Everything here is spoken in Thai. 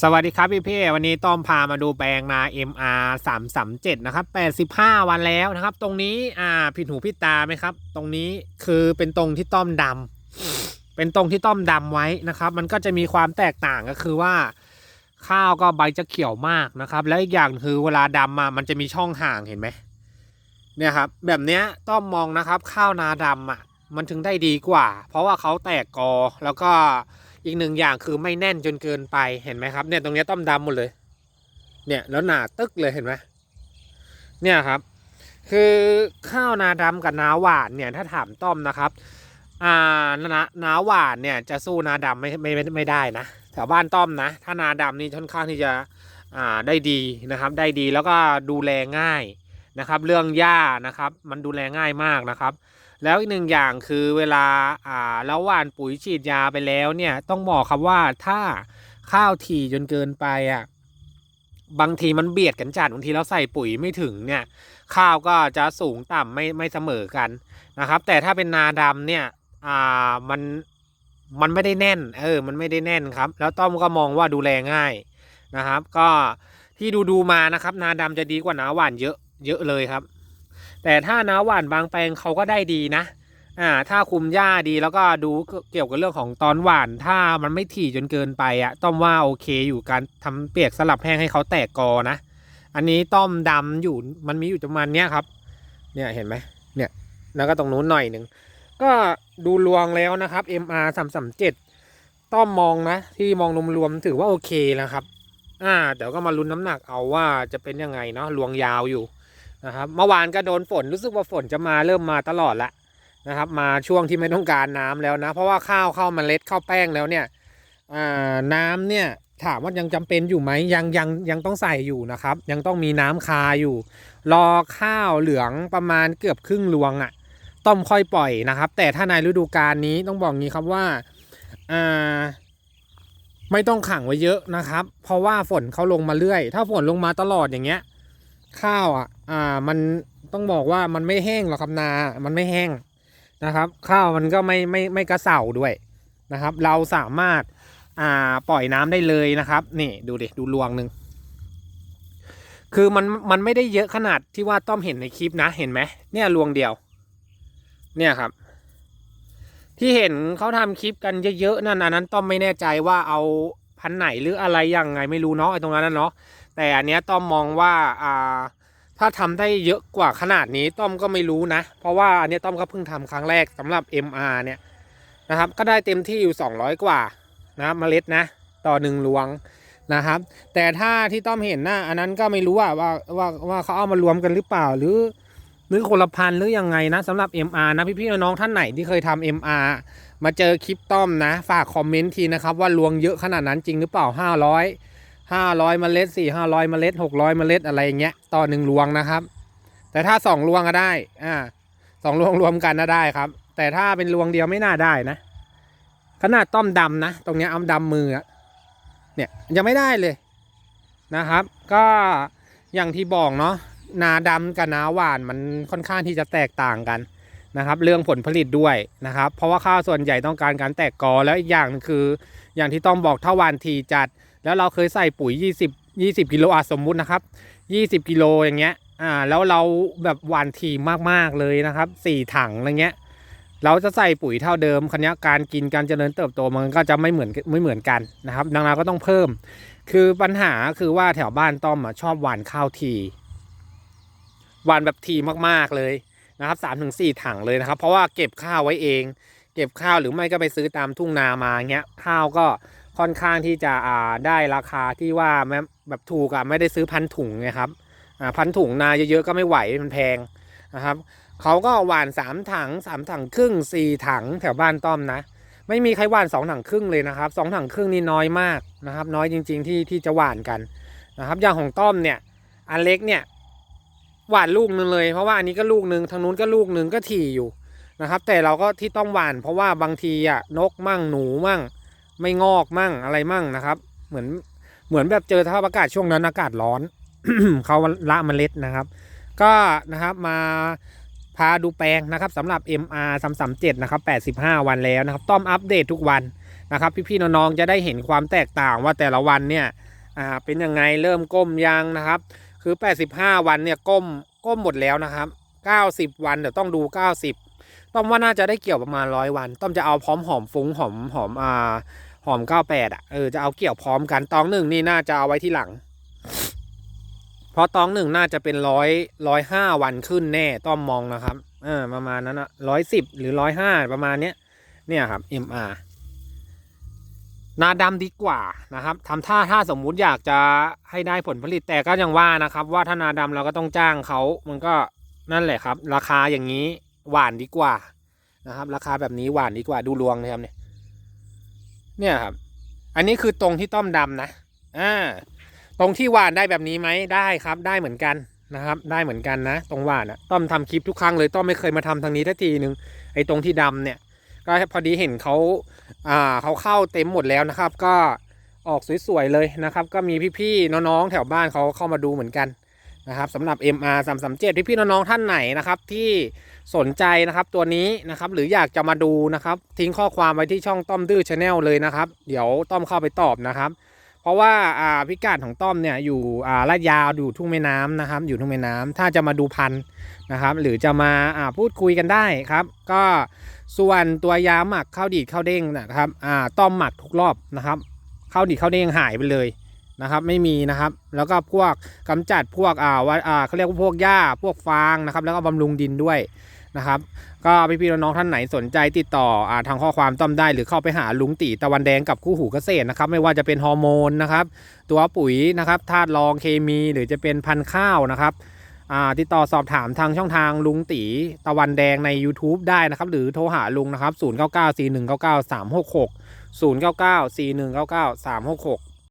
สวัสดีครับพี่เพ่วันนี้ต้อมพามาดูแปลงนา MR 3 3 7นะครับ85 วันแล้วนะครับ ตรงนี้อ่าผิดหูผิดตาไหมครับ ตรงนี้คือเป็นตรงที่ต้อมดำเป็นตรงที่ต้อมดำไว้นะครับ มันก็จะมีความแตกต่างก็คือว่า ข้าวก็ใบจะเขียวมากนะครับ แล้วอีกอย่างคือเวลาดำมามันจะมีช่องห่างเห็นไหมเนี่ยครับ แบบเนี้ยต้อมมองนะครับ ข้าวนาดำอะมันถึงได้ดีกว่า เพราะว่าเขาแตกกอแล้วก็ อีกหนึ่งอย่างคือไม่แน่นจนเกินไปเห็นไหมครับเนี่ยตรงนี้ต้อมดำหมดเลย เนี่ยแล้วหนาตึกเลยเห็นไหมเนี่ยครับ คือข้าวนาดำกับนาหวานเนี่ยถ้าถามต้อมนะครับอ่านานาหวานเนี่ยจะสู้นาดำไม่ไม่ไม่ไม่ได้นะแถวบ้านต้อมนะ ถ้านาดำนี่ค่อนข้างที่จะอ่าได้ดีนะครับ ได้ดีแล้วก็ดูแลง่ายนะครับ เรื่องหญ้านะครับ มันดูแลง่ายมากนะครับ แล้วอีกหนึ่งอย่างคือเวลาอ่าแล้วหว่านปุ๋ยฉีดยาไปแล้วเนี่ยต้องบอกครับว่าถ้าข้าวถี่จนเกินไปอะบางทีมันเบียดกันจัดบางทีเราใส่ปุ๋ยไม่ถึงเนี่ย ข้าวก็จะสูงต่ำไม่ไม่เสมอกันนะครับ แต่ถ้าเป็นนาดำเนี่ยอ่ามันมันไม่ได้แน่น เออ มันไม่ได้แน่นครับ แล้วต้อมก็มองว่าดูแลง่ายนะครับ ก็ที่ดูดูมานะครับ นาดำจะดีกว่านาหวานเยอะเยอะเลยครับ แต่ถ้าน้าหวานบางแปลงเขาก็ได้ดีนะอ่าถ้าคุมหญ้าดีแล้วก็ดูเกี่ยวกับเรื่องของตอนหวาน ถ้ามันไม่ถี่จนเกินไปอะต้อมว่าโอเคอยู่การทำเปียกสลับแห้งให้เขาแตกกอนะ อันนี้ต้อมดำอยู่มันมีอยู่ประมาณเนี้ยครับ เนี่ยเห็นไหมเนี่ยแล้วก็ตรงนู้นหน่อยหนึ่งก็ดูรวงแล้วนะครับ MR 3 3 7ต้อมมองนะ ที่มองรวมๆถือว่าโอเคแล้วครับ อ่าเดี๋ยวก็มาลุ้นน้ำหนักเอาว่าจะเป็นยังไงเนาะรวงยาวอยู่ นะครับเมื่อวานก็โดนฝนรู้สึกว่าฝนจะมาเริ่มมาตลอดละนะครับ มาช่วงที่ไม่ต้องการน้ำแล้วนะ เพราะว่าข้าวเข้าเมล็ดเข้าแป้งแล้วเนี่ยน้ำเนี่ยถามว่ายังจำเป็นอยู่ไหมยังยังยังต้องใส่อยู่นะครับ ยังต้องมีน้ำคาอยู่ รอข้าวเหลืองประมาณเกือบครึ่งรวงอะ่ะต้อมค่อยปล่อยนะครับ แต่ถ้าในฤดูกาลนี้ต้องบอกงี้ครับว่าอ่าไม่ต้องขังไว้เยอะนะครับ เพราะว่าฝนเขาลงมาเรื่อย ถ้าฝนลงมาตลอดอย่างเงี้ย ข้าวอะ อ่ามันต้องบอกว่ามันไม่แห้งหรอกครับนา มันไม่แห้งนะครับ ข้าวมันก็ไม่ไม่ไม่กระเสาด้วยนะครับ เราสามารถอ่าปล่อยน้ำได้เลยนะครับ นี่ดูดิดูรวงหนึ่งคือมันมันไม่ได้เยอะขนาดที่ว่าต้อมเห็นในคลิปนะเห็นไหมเนี่ยรวงเดียว เนี่ยครับ ที่เห็นเขาทำคลิปกันเยอะๆนั่นอันนั้นต้อมไม่แน่ใจว่าเอาพันไหนหรืออะไรยังไงไม่รู้เนาะไอ้ตรงนั้นเนาะแต่อันเนี้ยต้อมมองว่าอ่า ถ้าทำได้เยอะกว่าขนาดนี้ต้อมก็ไม่รู้นะ เพราะว่าอันนี้ต้อมก็เพิ่งทำครั้งแรกสำหรับ MR เนี่ยนะครับ ก็ได้เต็มที่อยู่ 200 กว่านะเมล็ดนะ ต่อหนึ่งรวงนะครับ แต่ถ้าที่ต้อมเห็นนะอันนั้นก็ไม่รู้ว่าว่าว่าว่าเขาเอามารวมกันหรือเปล่าหรือหรือคนละพันหรือยังไงนะสำหรับ MR นะพี่ๆน้องท่านไหนที่เคยทำ MR มาเจอคลิปต้อมนะ ฝากคอมเมนต์ทีนะครับ ว่าลวงเยอะขนาดนั้นจริงหรือเปล่า 500 500เมล็ด4 500เมล็ด600เมล็ดอะไรอย่างเงี้ยต่อหนึ่งลวงนะครับ แต่ถ้าสองลวงก็ได้อ่าสองลวงรวมกันก็ได้ครับ แต่ถ้าเป็นลวงเดียวไม่น่าได้นะขนาดต้อมดำนะ ตรงเนี้ยเอาดำมือเนี่ยยังไม่ได้เลยนะครับ ก็อย่างที่บอกเนาะนาดำกับนาหวานมันค่อนข้างที่จะแตกต่างกันนะครับ เรื่องผลผลิตด้วยนะครับ เพราะว่าข้าวส่วนใหญ่ต้องการการแตกกอแล้วอีกอย่างหนึ่งคือ อย่างที่ต้องบอกถ้าหวานทีจัด แล้วเราเคยใส่ปุ๋ย 20 20กิโลอะสมมุตินะครับ 20กิโลอย่างเงี้ยอ่าแล้วเราแบบหวานทีมากๆเลยนะครับ 4 ถังอะไรเงี้ยเราจะใส่ปุ๋ยเท่าเดิมคันนี้การกินการเจริญเติบโตมันก็จะไม่เหมือนไม่เหมือนกันนะครับ ดังนั้นก็ต้องเพิ่ม คือปัญหาคือว่าแถวบ้านต้อมอะชอบหวานข้าวทีหวานแบบทีมากๆเลยนะครับสามถึงสี่ถังเลยนะครับ เพราะว่าเก็บข้าวไว้เอง เก็บข้าวหรือไม่ก็ไปซื้อตามทุ่งนามาเงี้ยข้าวก็ ค่อนข้างที่จะอ่าได้ราคาที่ว่าแบบถูกอะไม่ได้ซื้อพันถุงไงครับอ่าพันถุงนาเยอะๆก็ไม่ไหวมันแพงนะครับเขาก็หวานสามถังสามถังครึ่งสี่ถังแถวบ้านต้อมนะ ไม่มีใครหวานสองถังครึ่งเลยนะครับสองถังครึ่งนี่น้อยมากนะครับ น้อยจริง ๆ ที่ที่จะหวานกันนะครับ อย่างของต้อมเนี่ยอันเล็กเนี่ยหวานลูกนึงเลยเพราะว่าอันนี้ก็ลูกนึงทางนู้นก็ลูกนึงก็ถี่อยู่นะครับ แต่เราก็ที่ต้องหวาน เพราะว่าบางทีอะนกมั่งหนูมั่ง ไม่งอกมั่งอะไรมั่งนะครับ เหมือนเหมือนแบบเจอสภาพอากาศช่วงนั้นอากาศร้อนเขาละเมล็ดนะครับ ก็นะครับมาพาดูแปลงนะครับสำหรับ MR 337นะครับ85 วันแล้วนะครับ ต้อมอัปเดตทุกวันนะครับ พี่ๆน้องๆจะได้เห็นความแตกต่างว่าแต่ละวันเนี่ยอ่าเป็นยังไงเริ่มก้มยังนะครับ คือ 85 วันเนี่ยก้มก้มหมดแล้วนะครับ 90 วันเดี๋ยวต้องดู 90 ต้อมว่าน่าจะได้เกี่ยวประมาณร้อยวัน ต้อมจะเอาพร้อมหอมฟุ้งหอมหอมอ่าหอม98อะเออจะเอาเกี่ยวพร้อมกันตองหนึ่งนี่น่าจะเอาไว้ที่หลัง เพราะตองหนึ่งน่าจะเป็นร้อยร้อยห้าวันขึ้นแน่ต้อมมองนะครับเออประมาณนั้นอะร้อยสิบหรือร้อยห้าประมาณเนี้ยเนี่ยครับ MR นาดำดีกว่านะครับทำท่าถ้าสมมุติอยากจะให้ได้ผลผลิตแต่ก็ยังว่านะครับ ว่าถ้านาดำเราก็ต้องจ้างเขามันก็นั่นแหละครับ ราคาอย่างนี้ หวานดีกว่านะครับ ราคาแบบนี้หวานดีกว่าดูรวงนะครับเนี่ยเนี่ยครับ อันนี้คือตรงที่ต้อมดำนะอ่าตรงที่หวานได้แบบนี้ไหมได้ครับ ได้เหมือนกันนะครับ ได้เหมือนกันนะ ตรงหวานอะต้อมทำคลิปทุกครั้งเลยต้อมไม่เคยมาทำทางนี้ทักทีนึงไอ้ตรงที่ดำเนี่ย ก็พอดีเห็นเขาอ่าเขาเข้าเต็มหมดแล้วนะครับ ก็ออกสวยๆเลยนะครับ ก็มีพี่ๆน้องๆแถวบ้านเขาเข้ามาดูเหมือนกัน นะครับสำหรับ MR 3 3 7พี่น้องๆท่านไหนนะครับ ที่สนใจนะครับตัวนี้นะครับ หรืออยากจะมาดูนะครับ ทิ้งข้อความไว้ที่ช่องต้อมดื้อชาแนลเลยนะครับ เดี๋ยวต้อมเข้าไปตอบนะครับ เพราะว่าอ่าพิกัดของต้อมเนี่ยอยู่อ่าลาดยาวอยู่ทุ่งแม่น้ำนะครับ อยู่ทุ่งแม่น้ำถ้าจะมาดูพันธุ์นะครับ หรือจะมาอ่าพูดคุยกันได้ครับ ก็ส่วนตัวยาหมักข้าวดีดข้าวเด้งนะครับอ่าต้อมหมักทุกรอบนะครับข้าวดีดข้าวเด้งหายไปเลย นะครับไม่มีนะครับ แล้วก็พวกกำจัดพวกอ่าว่าอ่าเขาเรียกว่าพวกหญ้าพวกฟางนะครับ แล้วก็บำรุงดินด้วยนะครับ ก็พี่ๆน้องๆท่านไหนสนใจติดต่ออาทางข้อความต้อมได้หรือเข้าไปหาลุงตีตะวันแดงกับคู่หูเกษตรนะครับ ไม่ว่าจะเป็นฮอร์โมนนะครับ ตัวปุ๋ยนะครับธาตุรองเคมีหรือจะเป็นพันธุ์ข้าวนะครับอ่าติดต่อสอบถามทางช่องทางลุงตีตะวันแดงใน YouTube ได้นะครับ หรือโทรหาลุงนะครับ 0 9